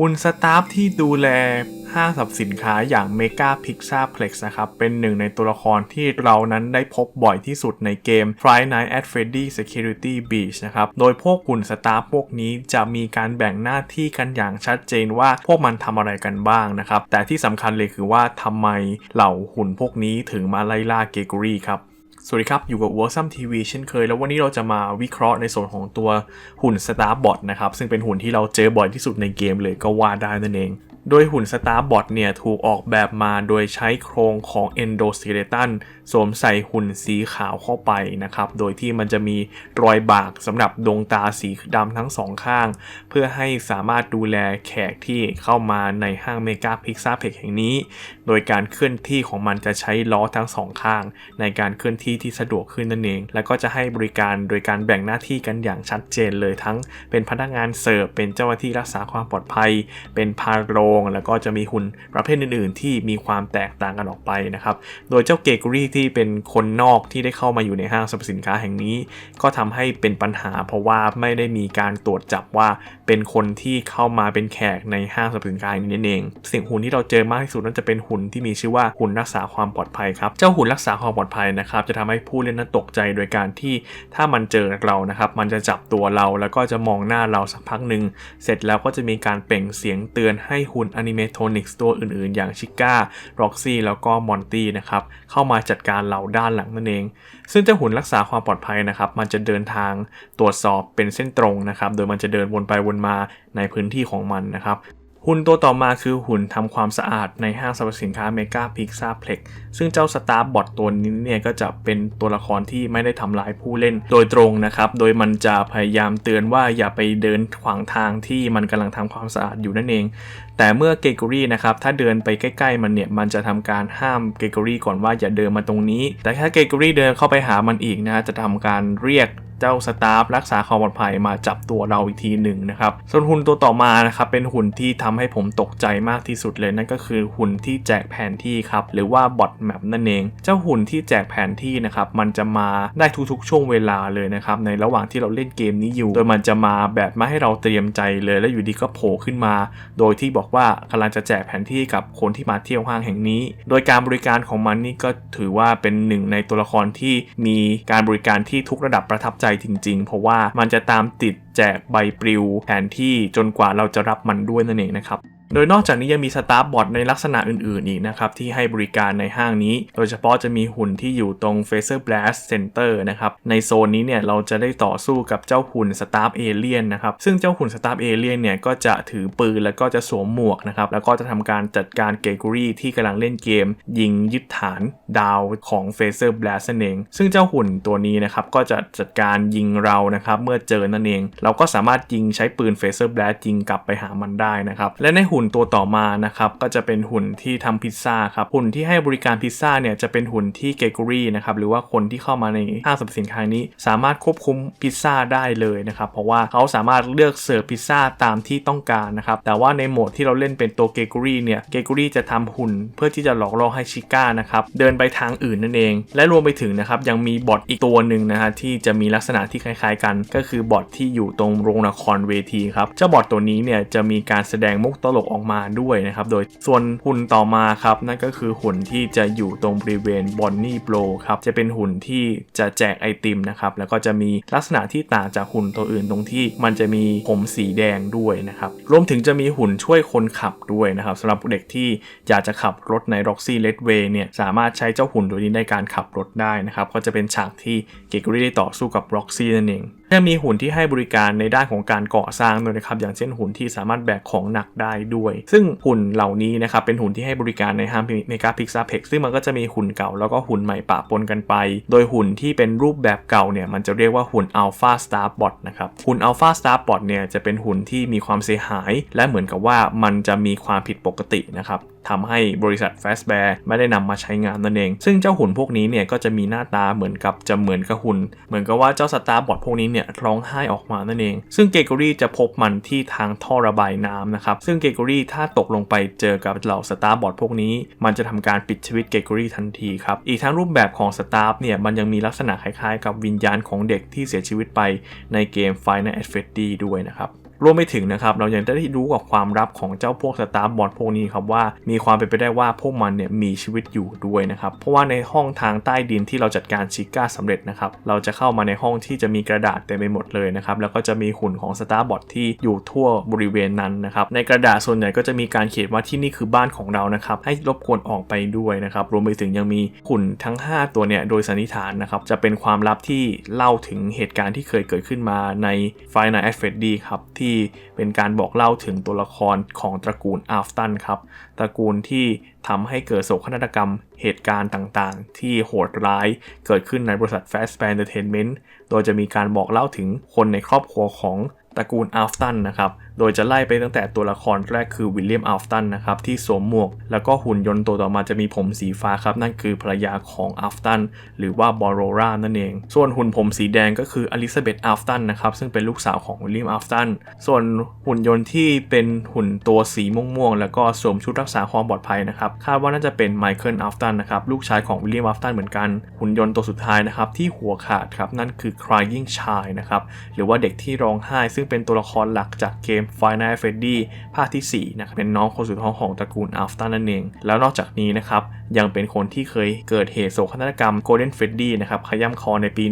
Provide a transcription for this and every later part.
หุ่นสตาฟที่ดูแลห้างสรรพสินค้าอย่าง Mega Pizza Plex นะครับ เป็นหนึ่งในตัวละครที่เรานั้นได้พบบ่อยที่สุดในเกม Friday Night at Freddy Security Beach นะครับ โดยพวกหุ่นสตาฟพวกนี้จะมีการแบ่งหน้าที่กันอย่างชัดเจนว่าพวกมันทำอะไรกันบ้างนะครับ แต่ที่สำคัญเลยคือว่าทำไมเหล่าหุ่นพวกนี้ถึงมาไล่ล่าเกเกอรี่ครับ สวัสดีครับ อยู่กับ w o r s o m TV เช่นเคย แล้ววันนี้เราจะมาวิเคราะห์ในส่วนของตัวหุ่น Star Bot นะครับ ซึ่งเป็นหุ่นที่เราเจอบ่อยที่สุดในเกมเลยก็ว่าได้นั่นเอง โดยหุ่น Star Bot เนี่ยถูกออกแบบมาโดยใช้โครงของ Endoskeleton สวมใส่หุ่นสีขาวเข้าไปนะครับ โดยที่มันจะมีรอยบากสำหรับดวงตาสีดำทั้งสองข้าง เพื่อให้สามารถดูแลแขกที่เข้ามาในห้างเมกาพิกซาเพกแห่งนี้ โดยการเคลื่อนที่ของมันจะใช้ล้อทั้งสองข้าง ในการเคลื่อนที่ที่สะดวกขึ้นนั่นเอง แล้วก็จะให้บริการโดยการแบ่งหน้าที่กันอย่างชัดเจนเลยทั้ง เป็นพนักงานเสิร์ฟเป็นเจ้าหน้าที่รักษาความปลอดภัย เป็นพาโรง แล้วก็จะมีหุ่นประเภทอื่น ๆ ที่มีความแตกต่างกันออกไปนะครับ โดยเจ้าเกกรี่ที่เป็นคนนอกที่ได้เข้ามาอยู่ในห้างสรรพสินค้าแห่งนี้ ก็ทำให้เป็นปัญหา เพราะว่าไม่ได้มีการตรวจจับว่าเป็นคนที่เข้ามาเป็นแขกในห้างสรรพสินค้านี้นั่นเอง สิ่งหุ่นที่เราเจอมากที่สุดนั่นจะเป็นหุ่นที่มีชื่อว่าหุ่นรักษาความปลอดภัยครับ เจ้าหุ่นรักษาความปลอดภัยนะครับจะทำให้ผู้เล่นนั้นตกใจโดยการที่ถ้ามันเจอเรานะครับ มันจะจับตัวเราแล้วก็จะมองหน้าเราสักพักหนึ่งเสร็จแล้วก็จะมีการเปล่งเสียงเตือนให้หุ่นอนิเมโทนิกส์ตัวอื่นๆ อย่างชิก้าร็อกซี่แล้วก็มอนตี้นะครับเข้ามาจัดการเหล่าด้านหลังนั่นเอง ซึ่งเจ้าหุ่นรักษาความปลอดภัยนะครับมันจะเดินทางตรวจสอบเป็นเส้นตรงนะครับโดยมันจะเดินวนไปวนมาในพื้นที่ของมันนะครับ หุ่นตัวต่อมาคือหุ่นทำความสะอาดในห้างสรรพสินค้าเมกาพิกซาเพล็กซึ่งเจ้าสตาร์บอทตัวนี้เนี่ยก็จะเป็นตัวละครที่ไม่ได้ทำร้ายผู้เล่นโดยตรงนะครับ โดยมันจะพยายามเตือนว่าอย่าไปเดินขวางทางที่มันกำลังทำความสะอาดอยู่นั่นเอง แต่เมื่อเกเกอรี่นะครับถ้าเดินไปใกล้ๆมันเนี่ยมันจะทำการห้ามเกเกอรี่ก่อนว่าอย่าเดินมาตรงนี้ แต่ถ้าเกเกอรี่เดินเข้าไปหามันอีกนะฮะจะทำการเรียกเจ้าสตาฟรักษาความปลอดภัยมาจับตัวเราอีกทีหนึ่งนะครับส่วนหุ่นตัวต่อมานะครับเป็นหุ่นที่ทำให้ผมตกใจมากที่สุดเลยนั่นก็คือหุ่นที่แจกแผนที่ครับหรือว่าบอทแมปนั่นเอง เจ้าหุ่นที่แจกแผนที่นะครับมันจะมาได้ทุกๆ ช่วงเวลาเลยนะครับในระหว่างที่เราเล่นเกมนี้อยู่ โดยมันจะมาแบบม่ให้เราเตรียมใจเลยแล้วอยู่ดีก็โผล่ขึ้นมา โดยที่บอกว่ากำลังจะแจกแผนที่กับคนที่มาเที่ยวห้างแห่งนี้ โดยการบริการของมันนี่ก็ถือว่าเป็นหนึ่งในตัวละครที่มีการบริการที่ทุกระดับประทับใจจริง ๆ เพราะว่ามันจะตามติดแจกใบปลิวแผนที่จนกว่าเราจะรับมันด้วยนั่นเองนะครับ โดยนอกจากนี้ยังมีสตาร์บอทในลักษณะอื่นๆอีกนะครับที่ให้บริการในห้างนี้ โดยเฉพาะจะมีหุ่นที่อยู่ตรง Phaser Blast Center นะครับ ในโซนนี้เนี่ยเราจะได้ต่อสู้กับเจ้าหุ่นสตาร์เอเลียนนะครับ ซึ่งเจ้าหุ่นสตาร์เอเลียนเนี่ยก็จะถือปืนแล้วก็จะสวมหมวกนะครับ แล้วก็จะทำการจัดการเกเกอรี่ที่กำลังเล่นเกม ยิงยึดฐานดาวของ Phaser Blast นั่นเอง ซึ่งเจ้าหุ่นตัวนี้นะครับก็จะจัดการยิงเรานะครับเมื่อเจอนั่นเอง เราก็สามารถยิงใช้ปืน Phaser Blast ยิงกลับไปหามันได้นะครับและในหุุ่่นตัวต่อมานะครับก็จะเป็นหุ่นที่ทำพิซซ่าครับหุ่นที่ให้บริการพิซซ่าเนี่ยจะเป็นหุ่นที่เกเกอรี่นะครับหรือว่าคนที่เข้ามาในห้างสรรพสินค้านี้ สามารถควบคุมพิซซ่าได้เลยนะครับเพราะว่าเขาสามารถเลือกเสิร์ฟพิซซ่าตามที่ต้องการนะครับแต่ว่าในโหมดที่เราเล่นเป็นตัวเกเกอรี่เนี่ยเกเกอรี่จะทำหุ่นเพื่อที่จะหลอกล่อให้ชิก้านะครับเดินไปทางอื่นนั่นเอง และรวมไปถึงนะครับยังมีบอทอีกตัวหนึ่งนะฮะที่จะมีลักษณะที่คล้ายๆกัน ก็คือบอทที่อยู่ตรงโรงละครเวทีครับเจ้าบอทตัวนี้เนี่ยจะมีการแสดงมุกตลกออกมาด้วยนะครับ โดยส่วนหุ่นต่อมาครับนั่นก็คือหุ่นที่จะอยู่ตรงบริเวณบอนนี่โบรครับจะเป็นหุ่นที่จะแจกไอติมนะครับแล้วก็จะมีลักษณะที่ต่างจากหุ่นตัวอื่นตรงที่มันจะมีผมสีแดงด้วยนะครับรวมถึงจะมีหุ่นช่วยคนขับด้วยนะครับสำหรับเด็กที่อยากจะขับรถใน Roxy Redway เนี่ยสามารถใช้เจ้าหุ่นตัวนี้ในการขับรถได้นะครับก็จะเป็นฉากที่เกเกอรี่ได้ต่อสู้กับ Roxy นั่นเองยังมีหุ่นที่ให้บริการในด้านของการก่อสร้างด้วยนะครับอย่างเช่นหุ่นที่สามารถแบกของหนักได้ด้วย ซึ่งหุ่นเหล่านี้นะครับเป็นหุ่นที่ให้บริการในห้างเมกาพิกซาเพ็กซึ่งมันก็จะมีหุ่นเก่าแล้วก็หุ่นใหม่ปะปนกันไป โดยหุ่นที่เป็นรูปแบบเก่าเนี่ยมันจะเรียกว่าหุ่น Alpha Star Bot นะครับหุ่น Alpha Star Bot เนี่ยจะเป็นหุ่นที่มีความเสียหาย และเหมือนกับว่ามันจะมีความผิดปกตินะครับ ทำให้บริษัท Fastbear ไม่ได้นำมาใช้งานนั่นเอง ซึ่งเจ้าหุ่นพวกนี้เนี่ยก็จะมีหน้าตาเหมือนกับจะเหมือนกับหุ่น เหมือนกับว่าเจ้าสตาร์บอทพวกนี้เนี่ยร้องไห้ออกมานั่นเอง ซึ่งเกเกอรี่จะพบมันที่ทางท่อระบายน้ำนะครับ ซึ่งเกเกอรี่ถ้าตกลงไปเจอกับเหล่าสตาร์บอทพวกนี้ มันจะทำการปิดชีวิตเกเกอรี่ทันทีครับ อีกทั้งรูปแบบของสตาร์เนี่ยมันยังมีลักษณะคล้ายๆ กับวิญญาณของเด็กที่เสียชีวิตไปในเกม Final Fantasy ด้วยนะครับ รวมไปถึงนะครับเรายังได้รู้กับความลับของเจ้าพวกสตาร์บอทพวกนี้ครับว่ามีความเป็นไปได้ว่าพวกมันเนี่ยมีชีวิตอยู่ด้วยนะครับเพราะว่าในห้องทางใต้ดินที่เราจัดการชิก้าสำเร็จนะครับเราจะเข้ามาในห้องที่จะมีกระดาษเต็มไปหมดเลยนะครับแล้วก็จะมีหุ่นของสตาร์บอทที่อยู่ทั่วบริเวณนั้นนะครับในกระดาษส่วนใหญ่ก็จะมีการเขียนว่าที่นี่คือบ้านของเรานะครับให้รบกวนออกไปด้วยนะครับรวมไปถึงยังมีหุ่นทั้ง 5 ตัวเนี่ยโดยสันนิษฐานนะครับจะเป็นความลับที่เล่าถึงเหตุการณ์ที่เคยเกิดขึ้นมาใน Five Nights at Freddy ครับที่เป็นการบอกเล่าถึงตัวละครของตระกูลอาฟตันครับ ตระกูลที่ทำให้เกิดโศกนาฏกรรมเหตุการณ์ต่างๆ ที่โหดร้ายเกิดขึ้นในบริษัท Fastband Entertainment โดยจะมีการบอกเล่าถึงคนในครอบครัวของตระกูลอาฟตันนะครับ โดยจะไล่ไปตั้งแต่ตัวละครแรกคือวิลเลียมอัฟตันนะครับที่สวมหมวก แล้วก็หุ่นยนต์ตัวต่อมาจะมีผมสีฟ้าครับ นั่นคือภรรยาของอัฟตันหรือว่าบอโรรานั่นเอง ส่วนหุ่นผมสีแดงก็คืออลิซาเบธอัฟตันนะครับซึ่งเป็นลูกสาวของวิลเลียมอัฟตันส่วนหุ่นยนต์ที่เป็นหุ่นตัวสีม่วงๆแล้วก็สวมชุดรักษาความปลอดภัยนะครับคาดว่าน่าจะเป็นไมเคิลอัฟตันนะครับลูกชายของวิลเลียมอัฟตันเหมือนกันหุ่นยนต์ตัวสุดท้ายนะครับที่หัวขาดครับนั่นคือ crying child นะครับหรือว่าเด็กที่ร้องไห้ซึ่งเป็นตัวละครหลักจากเกม Five Nights at Freddy ภาคที่4นะครับเป็นน้องคนสุดท้องของตระกูลอัลฟตันนั่นเอง แล้วนอกจากนี้นะครับยังเป็นคนที่เคยเกิดเหตุโศกนาฏกรรม Golden Freddy นะครับขย้ำคอในปี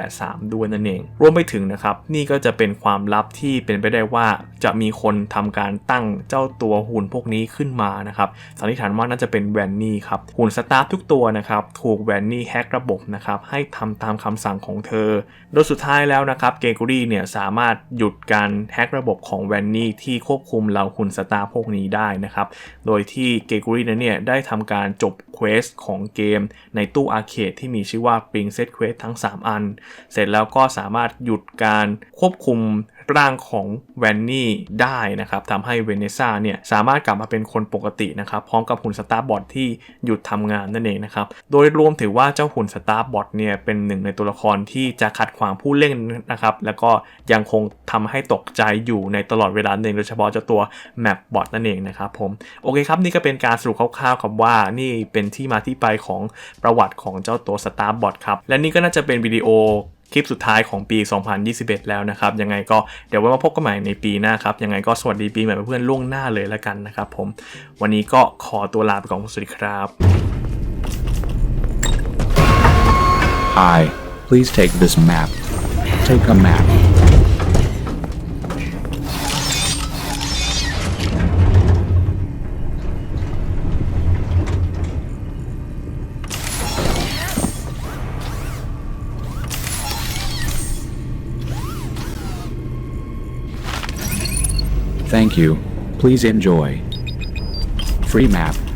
1983 ด้วยนั่นเอง รวมไปถึงนะครับ นี่ก็จะเป็นความลับที่เป็นไปได้ว่าจะมีคนทำการตั้งเจ้าตัวหุ่นพวกนี้ขึ้นมานะครับสันนิษฐานว่าน่าจะเป็นแวนนี่ครับ หุ่นสตาฟทุกตัวนะครับ ถูกแวนนี่แฮกระบบนะครับให้ทำตามคำสั่งของเธอ โดยสุดท้ายแล้วนะครับเกกูรี่เนี่ยสามารถหยุดการแฮกระบบของแวนนี่ที่ควบคุมเหล่าหุ่นสตาร์พวกนี้ได้นะครับ โดยที่เกกูรี่นั้นเนี่ยได้ทำการจบเควสของเกม ในตู้อาร์เคดที่มีชื่อว่า Princess Quest ทั้ง 3 อัน เสร็จแล้วก็สามารถหยุดการควบคุม ร่างของแวนนี่ได้นะครับทำให้เวเนซ่าเนี่ยสามารถกลับมาเป็นคนปกตินะครับพร้อมกับหุ่นสตาร์บอทที่หยุดทำงานนั่นเองนะครับโดยรวมถือว่าเจ้าหุ่นสตาร์บอทเนี่ยเป็นหนึ่งในตัวละครที่จะขัดขวางผู้เล่นนะครับแล้วก็ยังคงทำให้ตกใจอยู่ในตลอดเวลาหนึ่งโดยเฉพาะเจ้าตัวแมปบอทนั่นเองนะครับผมโอเคครับนี่ก็เป็นการสรุปคร่าวๆครับว่านี่เป็นที่มาที่ไปของประวัติของเจ้าตัวสตาร์บอทครับและนี่ก็น่าจะเป็นวิดีโอ คลิปสุดท้ายของปี 2021 แล้วนะครับ ยังไงก็เดี๋ยวไว้มาพบกันใหม่ในปีหน้าครับ ยังไงก็สวัสดีปีใหม่เพื่อนๆล่วงหน้าเลยแล้วกันนะครับผม วันนี้ก็ขอตัวลาไปก่อนสวัสดีครับ Hi, please take this map. Take a map. Thank you. Please enjoy. Free map.